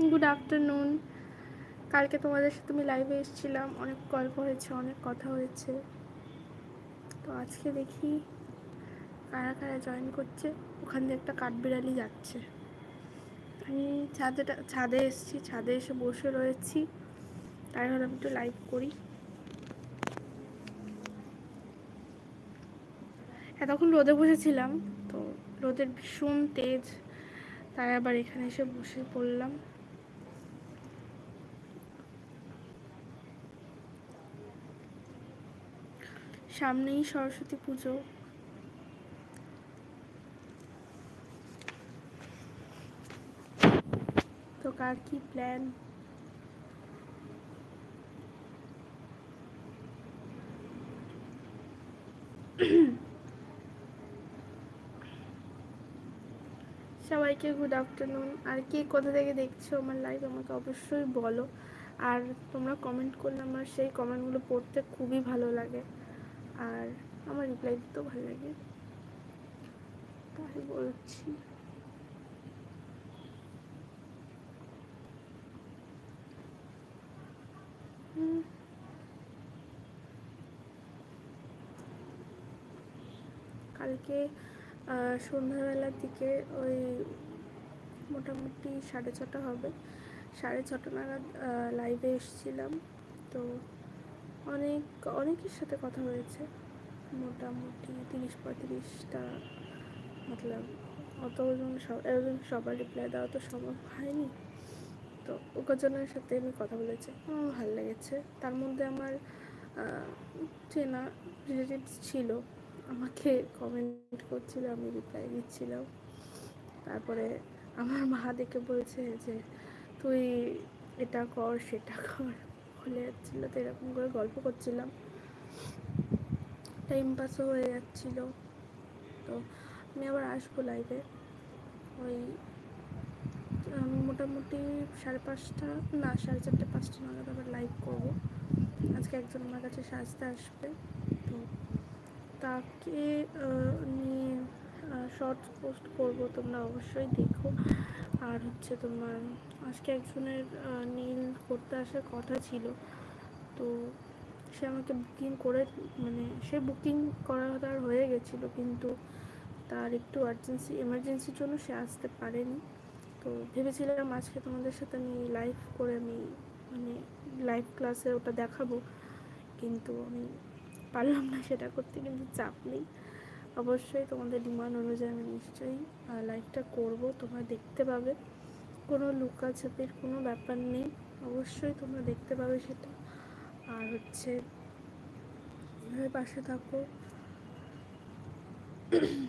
Good afternoon কালকে তোমাদের সাথে আমি লাইভে এসেছিলাম। অনেক গল্প হয়েছে অনেক কথা হয়েছে। তো আজকে দেখি কারা কারা জয়েন করছে। ওখান দিয়ে একটা কাঠবিড়ালি যাচ্ছে। আমি ছাদেটা ছাদে এসেছি। ছাদে এসে বসে রয়েছি। তাই ভাবলাম একটু লাইভ করি। এতক্ষণ রোদে বসেছিলাম, তো রোদের ভীষণ তেজ। তাই আবার এখানে এসে বসে পড়লাম। সামনেই সরস্বতী পুজো। তো কার কি প্ল্যান সবাইকে গুড আফটারনুন আর কে কোথা থেকে দেখছ আমার লাইভ আমাকে অবশ্যই বলো। আর তোমরা কমেন্ট করলে আমার সেই কমেন্টগুলো পড়তে খুবই ভালো লাগে। আর আমার রিপ্লাই দিতেও ভালো লাগে। তাই বলছি। হুম। কালকে সন্ধ্যাবেলার দিকে ওই মোটামুটি সাড়ে ছটা হবে। সাড়ে ছটা নাগাদ লাইভে এসেছিলাম। তো অনেক, অনেকের সাথে কথা হয়েছে। মোটামুটি তিরিশ পঁয়ত্রিশটা, মতলব অতজন একজন সবার রিপ্লাই দেওয়া তো সম্ভব হয়নি। তো কজনের সাথে আমি কথা বলেছি। আমার ভালো লেগেছে। তার মধ্যে আমার চেনা রিলেটিভস ছিল। আমাকে কমেন্ট করছিল, আমি রিপ্লাই দিচ্ছিলাম। তারপরে আমার মা দেখে বলছে যে, তুই এটা কর, সেটা কর। বলে যাচ্ছিল, তো এরকম করে গল্প করছিলাম। টাইম পাসও হয়ে যাচ্ছিল। তো আমি আবার আসব লাইভে ওই, আমি মোটামুটি সাড়ে পাঁচটা, না, সাড়ে চারটে, পাঁচটা নাগাদ আবার লাইভ করব। আজকে একজন আমার কাছে সাজতে আসবে। তো তাকে নিয়ে শর্টস পোস্ট করব, তোমরা অবশ্যই দেখো। আর হচ্ছে তোমার আজকে একজনের নীল করতে আসার কথা ছিল। তো সে আমাকে বুকিং করে মানে সে বুকিং করা তার হয়ে গেছিল, কিন্তু তার একটু আর্জেন্সি এমার্জেন্সির জন্য সে আসতে পারেনি। তো ভেবেছিলাম আজকে তোমাদের সাথে আমি লাইভ করে আমি মানে লাইভ ক্লাসে ওটা দেখাবো। কিন্তু আমি পারলাম না সেটা করতে, কিন্তু চাপ নেই। অবশ্যই তোমাদের ডিমান্ড অনুযায়ী আমি নিশ্চয়ই লাইভটা করব, তোমরা দেখতে পাবে। কোনো লুকাছাপির কোনো ব্যাপার নেই, অবশ্যই তোমরা দেখতে পাবে সেটা। আর হচ্ছে পাশে থাকো।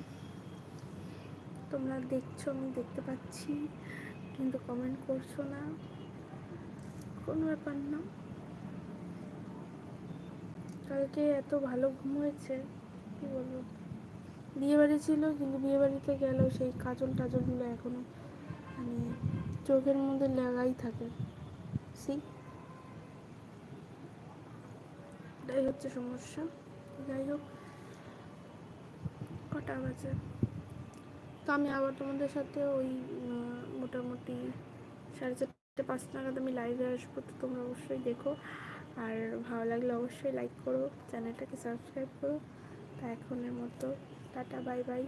তোমরা দেখছ, আমি দেখতে পাচ্ছি, কিন্তু কমেন্ট করছ না। কোনো ব্যাপার না। কালকে এত ভালো ঘুম হয়েছে, কী বলব? বিয়েবাড়ি ছিল, কিন্তু বিয়েবাড়িতে গেলেও সেই কাজল টাজলগুলো এখনও মানে চোখের মধ্যে লাগাই থাকে। সি এটাই হচ্ছে সমস্যা। যাই হোক, কটা বাজে? তো আমি আবার তোমাদের সাথে ওই মোটামুটি সাড়ে চারটে, পাঁচটা নাগাদ আমি লাইভে আসব, তো তোমরা অবশ্যই দেখো। আর ভালো লাগলে অবশ্যই লাইক করো, চ্যানেলটাকে সাবস্ক্রাইব করো। তা এখনের মতো টাটা বাই বাই।